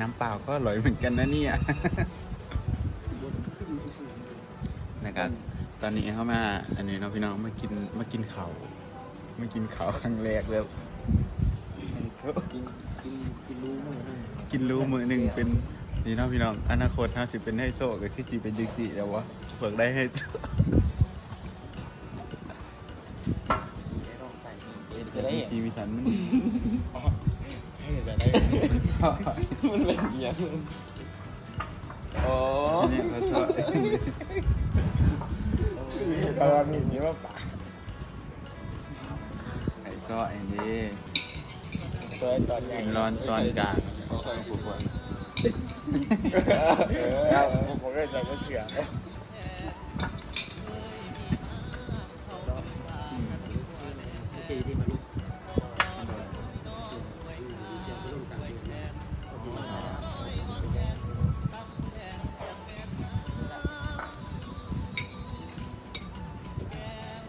น้ำเปล่าก็อร่อยเหมือนกันนะเนี่ยนะครับ ตอนนี้เข้ามา อันนี้เนาะพี่น้องมากินมากินข้าวมากินข้าวครั้งแรกแล้วกินกินกินรู้มั้งนะกินรู้มือหนึ่งเป็นนี่เนาะพี่น้องอนาคตถ้าสิเป็นไฮโซก็คือจีเป็นจิกซี่แล้ววะเปิดได้ไฮโซลองใส่เองจะได้จีมีสันมันให้จะได้ มันเป็นอย่างนี้โอ้เนี่ยเขาชอบตอนนี้นี่ว่าป่าไฮโซไอ้นี่ตัวตอนใหญ่กินร้อนซ้อนกลางเขาเคยผูกไว้เออผมก็จะไม่เชื่อ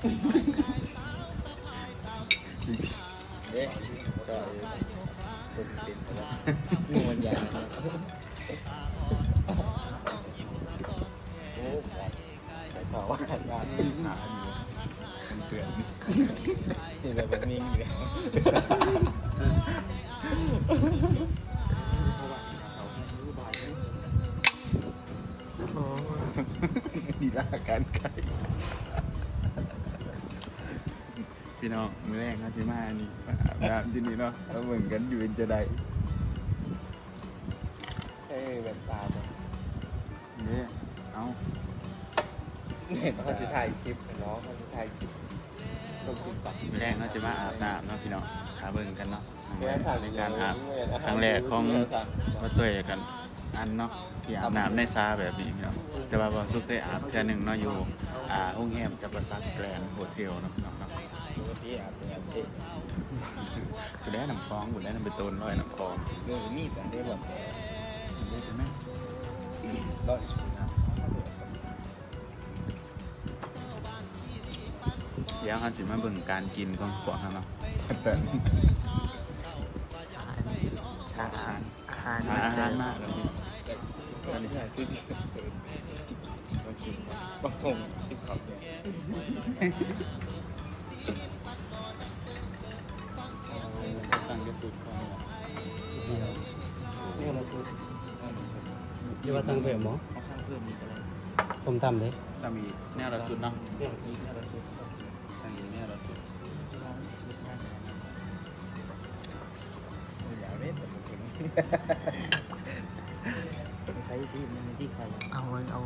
เอ๊ะซอยคนติดแล้วนี่มันใหญ่นะโอ้ไข่เผาไข่ยาหาอยู่เป็นเตือนนี่แบบแบบนี้เลยดีละการไก่ พี่น้องมือแรกนะจิมาอันนี้มาอาบน้ำที่นี่เนาะแล้วเหมือนกันอยู่เป็นจะได้เอ้แบบตาแบบเนี่ยเอาเห็นเขาจะถ่ายคลิปเนาะเขาจะถ่ายคลิปต้องกินปะมือแรกเนาะจะมาอาบน้ำเนาะพี่น้องหาเบิ่งกันเนาะแม่ถ่ายในการอาบครั้งแรกของว่าตัวเองกันอันเนาะที่อาบน้ำในซาแบบนี้พี่น้องแต่ว่าบางสุกเคยอาบเทื่อหนึ่งเนาะอยู่อ่าห้องแฮมจะประสักแกรนด์โฮเทลเนาะพี่น้องเนาะ ปกติอาบเป็นแบบเช่กูได้น้ำคลองกูได้น้ำไปต้นร้อยน้ำคลองเรื่องมีแต่ได้แบบได้ใช่ไหมร้อยสูงนะเดี๋ยวเขาสิมาเบิ่งการกินของพวกเขาเนาะอาหารอาหารหาอาหารมากเลยพี่อันนี้คือมากินบางคงติดขอบเนี่ย สั่งกระสุดก่อนนี่มาซื้อเดี๋ยวว่าสั่งเพิ่มหมอเอาข้างเพิ่มอีกอะไรสมตำเด้สามีแนวละสุดเนาะเนี่ยมาซื้อเนี่ยเราซื้อสั่งอีกแนวละสุดอย่าเว้นใช้ซีมันที่ใครเอาเอา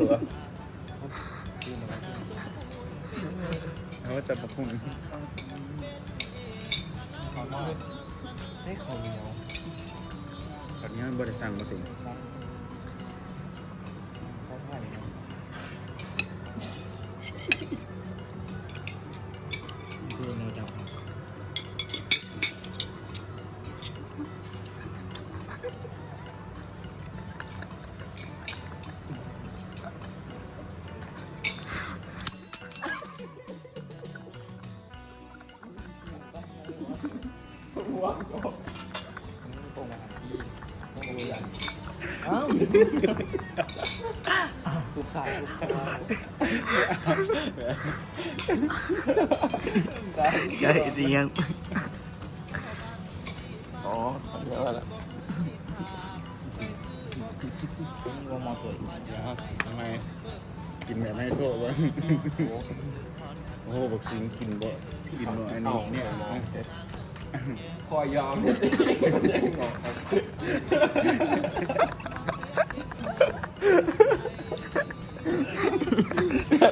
เอาเหรอเอาว่าจะประคุมให้ของเหนียวตอนนี้มันบริสั่งมาสิ ทุกสายทุกสายใหญ่เรียงอ๋อเดี๋ยวละเป็นวงมอสวยเดี๋ยวทำไมกินแบบไม่โซ่วะโอ้โหบอกสิงกินบ่กินบ่อันนี้เนี่ย คอยยอมเนี่ยมันยังงอ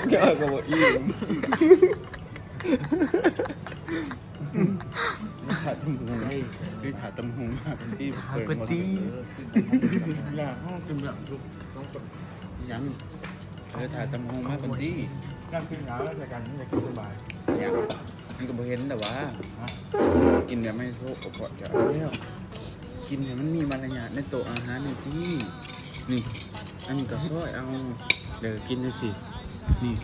เกี่ยวกับอีมขาดตำหงนี่ขาดตำหงมาเป็นที่เปิดหมดอยากห้องกินแบบทุกต้องกดยังเออถ่ายตำหงมาเป็นที่การกินหนาวแล้วแต่การที่จะกินสบายอยา กมันก็บ่เห็นแต่ว่า กินแบบไม่โซ่ก็พอจะแล้วกินให้มันมีมารยาทในโต๊ะอาหารนี่ที่นี่ อันนี้ก็ซอยเอา เดี๋ยวกินดูสิ นี่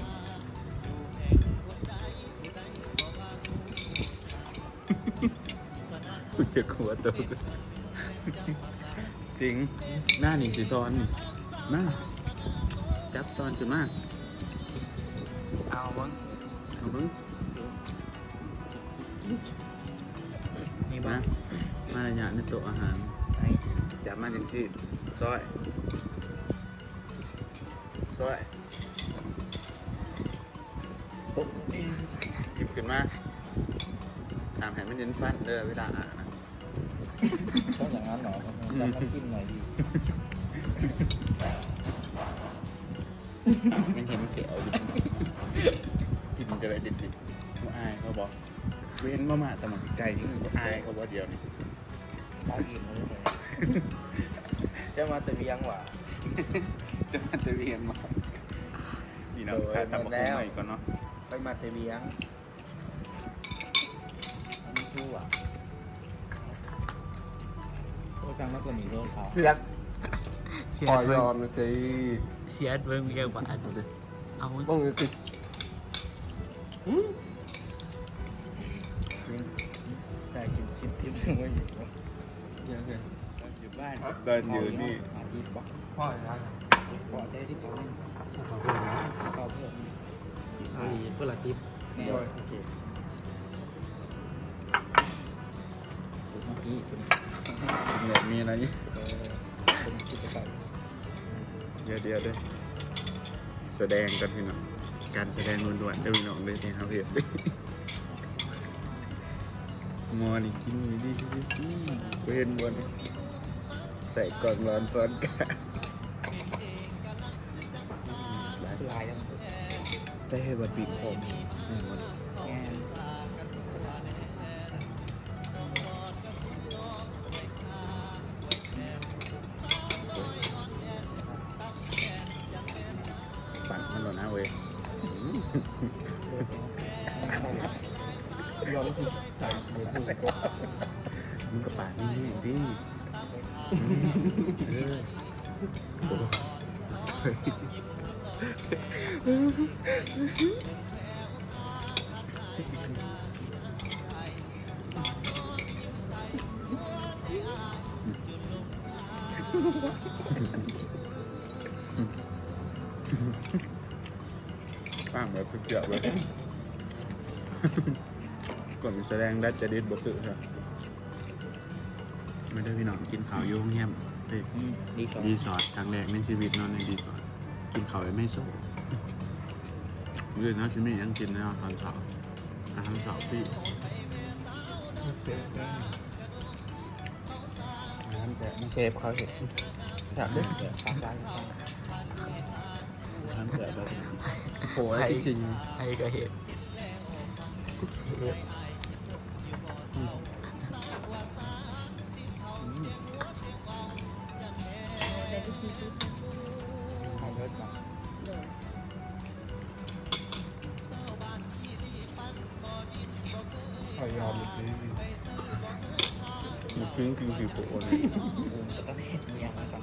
กูจะขวดตัวกูจริง หน้านี่สีซ้อนนี่มาจับซ้อนขึ้นมาเอาบ้างเอาเบิ้ง นี่มาบ้างมารยาทในโต๊ะอาหารไหนจับมาจังที่ซอยซอยปุ๊บหยิบขึ้นมาถามให้มันเย็นฟันเด้อเวลาอ่านนะต้องอย่างนั้นเหรอจำน้ำจิ้มหน่อยดิมันเห็นเกี่ยวอยู่กินกันเลยดิสิกูอายเขาบอก เว้นมามาแต่มันไกลนี่กูอายเขาบอกเดียวนี่ตาอิ่มเลยจะมาแต่เลี้ยงว่ะจะมาจะเรียนมานี่เนาะโดยค่าตับหมมาดแล้วใหม่ก่อนเนาะไปมาแต่เลี้ยงไม่รู้อะโอ้จังมากกว่านี้เลยเขาเสียดเสีปล่ยอยดเบิ่ยองมเลยสิเสียดเบิ่งมีแก้วบาทเอาบ้องเลย ถึงว่าอยู่เยอะเกินอยู่บ้านเดินอยู่นี่อาทิตย์บอกพ่อนะขอใจที่ผมขอเพื่อนนะขอเพื่อนเอาดีเพื่อนละทิปแน่โอเคเมื่อกี้ตัวนี้แบบนี้นะนี่เออเป็นกิจกรเดี๋ยวเดี๋ยวเด้อแสดงกันพี่น้องการแสดงล้วนๆเจ้าพี่น้องเลยที่เขาเห็น มอนี่กินนี่ดิดิดิกูเห็นบนใส่กล่องร้อนซ้อนกันลายทั้งใส่ให้บะปีกผมนี่หมดแง่ปั่นมันหล่นนะเว้ยย้อนคือสา มึงก็ปากนี่ดิบ้ป้าเหมือนเพื่อนเลย แสดงได้จะดิดบกคือครับไม่ได้พี่น้องกินข้าวโยงแฮมเฮ้ยดีสองรีสอร์ทครั้งแรกในชีวิตเนอนในรีสอร์ทกินข้าวเลยไม่โซ่เมื่อนั้นฉันไม่ยังกินนะตอนเช้าอาหารเช้าพี่น้ำแสบเชฟเขาเห็นอยากได้ตามร้านอาหารเช้าแบบโอ้ยที่จริงใครก็เห็น เขาเลิศมาเขายอมเลยมันปิ้งกินสีโปะเลย แต่ต้องเห็นเมียมาสั่ง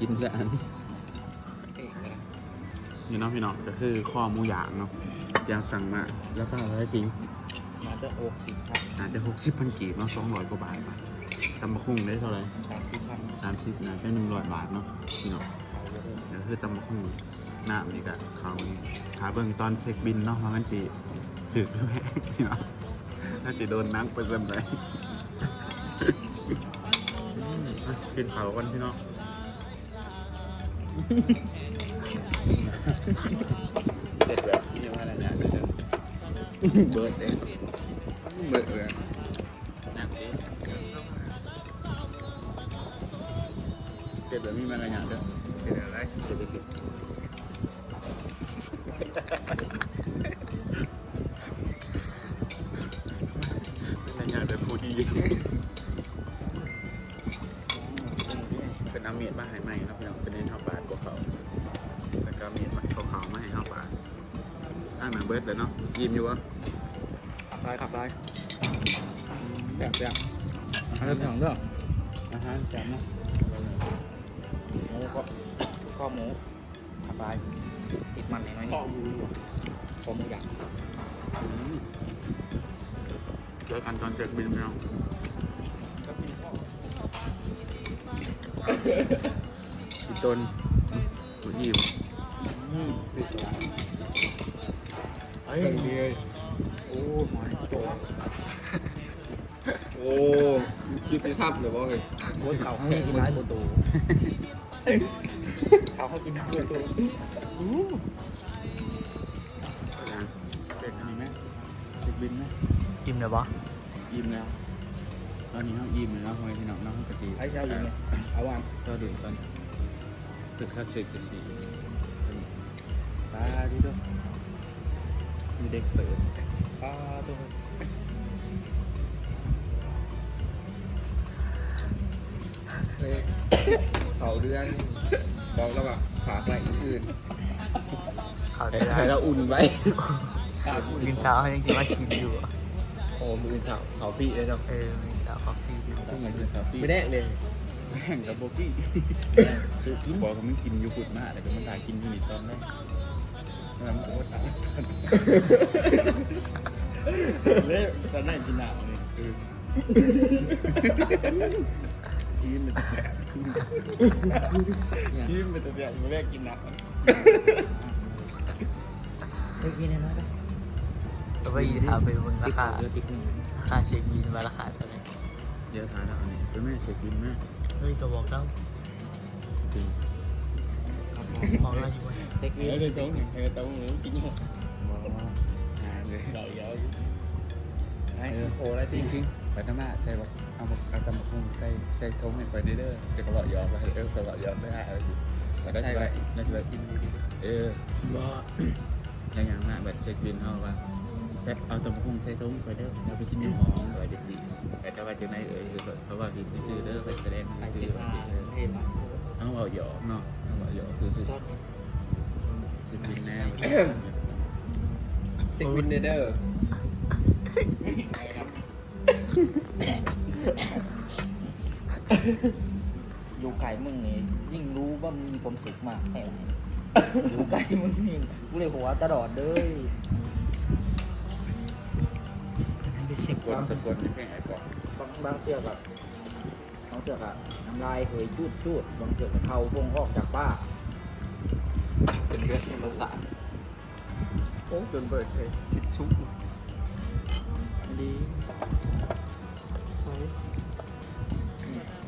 กินละอันเองเลยนี่เนาะพี่น้องก็คือข้อหมูหยางเนาะยางสั่งมาแล้วสั่งอะไรจริงมาจะโอกสิบพันอาจจะหกสิบพันกีบเนาะสองร้อยกว่าบาทป่ะตำบะคุ้งได้เท่าไหร่สามสิบพันสามสิบนะแค่หนึ่งร้อยบาทเนาะพี่น้องเดี๋ยวคือตำบักหุ่งน้ำนี่ก็เขานี่ขาเบิ่งตอนเช็คบินเนาะว่ามันสิถือแม่พี่น้องน่าจะโดนนักไปเต็มเลยอะกินเขากันพี่น้อง เด็ดแบบนี้ว่าอะไรนี่ยเบิร์ดเองเบิร์ดเลยนั่งเด็ดแบบนี้มาอะไรเนี่ยเด้อเป็นอะไรเด็ดเด็ดอะไรเนี่ยเด็ดพูดดี เป็นเอาเมียดมาให้ใหม่เนาะพี่น้องเป็นเน้นข้าวปลากับเขาแล้วก็เอาเมียดมาเขาเขาๆมาให้ข้าวปลาอ้างหนังเบิร์ดเลยเนาะยิ้มอยู่วะขับได้ขับได้แบบแบบเริ่มอย่างเรื่องอาหารแซ่บเนาะหมูก็ข้อหมูขับได้ติดมันหน่อยๆนี่ข้อหมูอยากอืมเจอกันตอนเช็คบินพี่น้อง อีต้นหัวยิ้มติดหวานเฮ้ยดีโอ้หอยโตโอ้ยิบไปทับหรือว่าไงโอ้ยเขาให้กินร้ายโตเขาให้กินร้ายโตยังเด็กอันนี้ไหมเช็คบินไหมอิ่มเลยปะยิ้มแล้ว ตอนนี้เขายิ้มเลยเนาะพ่อแม่พี่น้องเนาะเขากะทิไอ้เจ้าอยู่เนี่ยเอาวางก็ดื่มกันตึกคลาสสิกกะสีปลาดิด้วยมีเด็กเสิร์ฟปลาตัวเขาเดือนบอกแล้วว่าฝากอะไรอื่นเขาได้ให้เราอุ่นไว้กินเช้าเขายังกินว่ากินอยู่อะโอ้มือสาวเขาฟี่เลยเนาะ เออกินเช้าคอฟฟี่กินซึ่งมันเป็นคาเฟ่ไม่แน่เลยแม่งกับโบกี้ซื้อกินบอกว่ามันกินอยู่กุดมากแต่ก็มันถ่ายกินอยู่นี่ตอนแรกแล้วมันก็ว่าตายเละตอนนั้นกินหนาวนี่คือชีนมันจะแสบชิมไปแต่เดียวไม่ได้กินหนักเมื่อกี้เนี่ยนะแล้วไปยีถามไปเบิ่งราติ๊กคาเดือติ๊กหนึ่งราคาเช็คบินมาราคาเท่าไหร่ เดี๋ยวทานแล้วอันนี้เป็นแม่เช็คบินแม่เฮ้ยก็บอกแล้วจริงบอกแล้วอยู่ว่าเซ็กวิเดี๋ยวเลยสองหนึ่งใครก็ต้องหมูกินอยู่บอกหาเลยเดี๋ยวเดี๋ยวเออโอ้แล้วจจริริงงจริงๆไปทำมาใส่บอกเอาบอกเอาตำบักหุ่งใส่ใส่ทงให้ไปเด้อๆเดี๋ยวก็บอกยอมไปเออก็บอกยอมได้อะไรอยู่แต่ได้ใช่ไหมได้ใช่ไหมอินดีเออบ่อย่างอย่างมากแบบเช็คบินเอาว่าเซ็ตเอาตำบักหุ่งใส่ทงไปเด้อจะไปกินน้ำหอมไปเดี๋ยวสิ แต่ถ้าว่าจะไหนเอ่ยเพราะว่าดินซื้อเด้อไปแสดงไปซื้เซ็อกมานเฮ้ยบ้าทั้งบอกหยอกเนาะทั้งบอกหยอกคือซื้อตอนเช็คบินแน่เซ็กวินเดอร์อยู่ไก่มึงนี่ยิ่งรู้ว่ามึงมีความสุขมากแค่ไหนอยู่ไก่มึงนี่กูเลยหัวตลอดเลย ไปเช็คกดสะกดที่เพลงไอ้ก่อนบางบางเชือกอะบางเชือกอะน้ำลายเหยจูดจูดบางเชือกก็เทาพงออกจากป้าเป็นเรื่องธรรมศาสตร์โอ้จนเบิดเลยติดชุกไม่ดี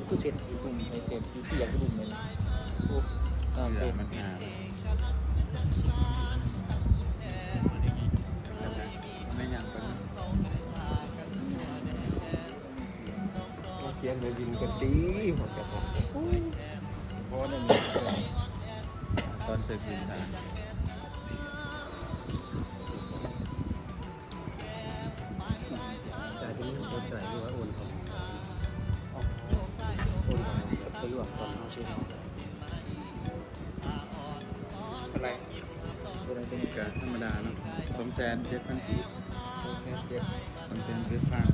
กูเช็ดอีกลุ่มไอเช็ดอีเปียกกลุ่มเลยโอ้เออเสืเป็อนมันหาไม่ นเลยยิงกันตีหมดกันเพราะว่าเนี่ยตอนเช็คบินได้แต่ที่นี่เข้าใจว่าโอนเขาโอนเขาไปอยู่ตอนเขาเชื่ออะไรอะไรเป็นก็ธรรมดาเนาะสองแสนเจ็ดพันกีบแค่เจ็บสองแสนเจ็ดพัน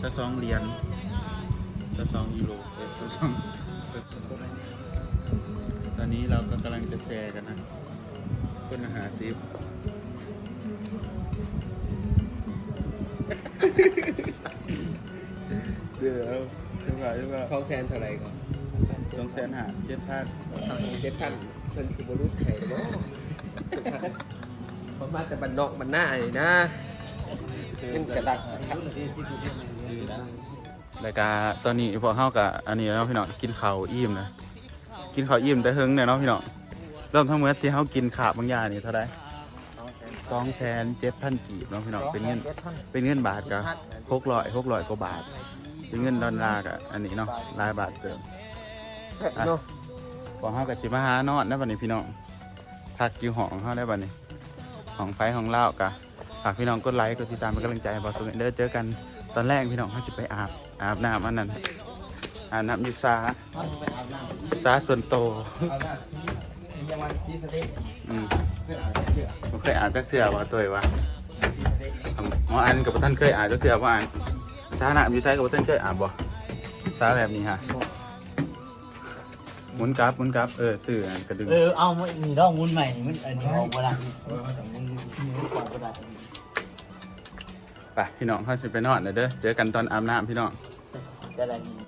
ถ้าสองเหรียญถ้าสองยูโรเออถ้าสองตอนนี้เราก็กำลังจะแชร์กันนะคนอาหารซิฟเดี๋ยวจะไหวหรือเปล่าช่องแซนเท่าไรก่อนสองแสนหาเจ็ดพันเจ็ดพันเพิ่นคือบรุษไข่บ่มันมาแต่บันนอกบันหน้าเลยนะเป็นกระดาษรา ยการตอนนี้พวกเข้ากับอันนี้แล้วพี่น้องกินข้าวอิ่มนะกินข้าวอิ่มแต่เฮิงเนี่ยเนาะพี่น้องเริ่มทั้งเมื่อที่เขากินขาบบางอย่างนี่เท่าไหรสองแสนเจ็ดพันกีบเนาะพี่น้องเป็นเงินเป็นเงินบาทกับหกร้อยหกร้อยกว่าบาท เป็นเงินดอลลาร์กับอันนี้เนาะหลายบาทเติมเนาะพอเขากับชิมาหานอนได้บัดนี้พี่น้องพักอยู่ห้องเขาได้บัดนี้ห้องไฟห้องเล่ากะฝากพี่น้องกดไลค์กดติดตามเป็นกำลังใจให้บอสเดอร์เจอกัน ตอนแรกพี่น้องเขาจะไปอาบอาบน้ำอันนั้นอาบน้ำอยู่ซาซาส่วนโตวอาบน้ำมียังวันซีสเต็กอืมเพื่ออาบเสื้อผมเคยอานจักเสือว่าตัวว่าซีสเต็กหมออันกับท่านเคยอานจักเสือว่าอ่านซาหน้าอยู่ไซกับท่านเคยอานบ่ซาแบบนี้ฮะหมุนกราฟหมุนกราฟเออซื้อกระดึงเออเอามันมีดอกมุนใหม่มันอันนี้ออกบ่ได้มันมีของบ่ได้ ไปพี่น้องเขาสิไปนอนเด้อเจอกันตอนอาบน้ำพี่น้อง จะได้